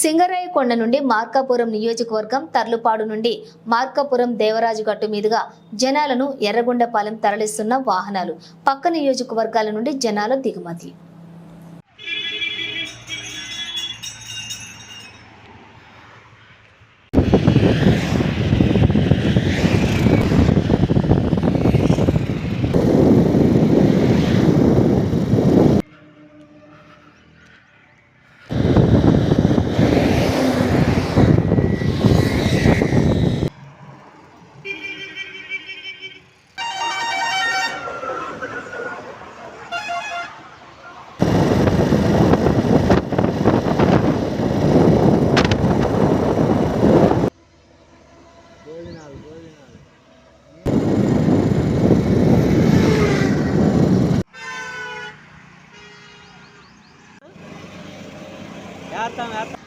సింగరాయకొండ నుండి మార్కాపురం నియోజకవర్గం తర్లుపాడు నుండి మార్కాపురం దేవరాజు గట్టు మీదుగా జనాలను ఎర్రగొండపాలెం తరలిస్తున్న వాహనాలు. పక్క నియోజకవర్గాల నుండి జనాల దిగుమతి. ಯಾರ್ತಾನ ಯಾರ್ತಾ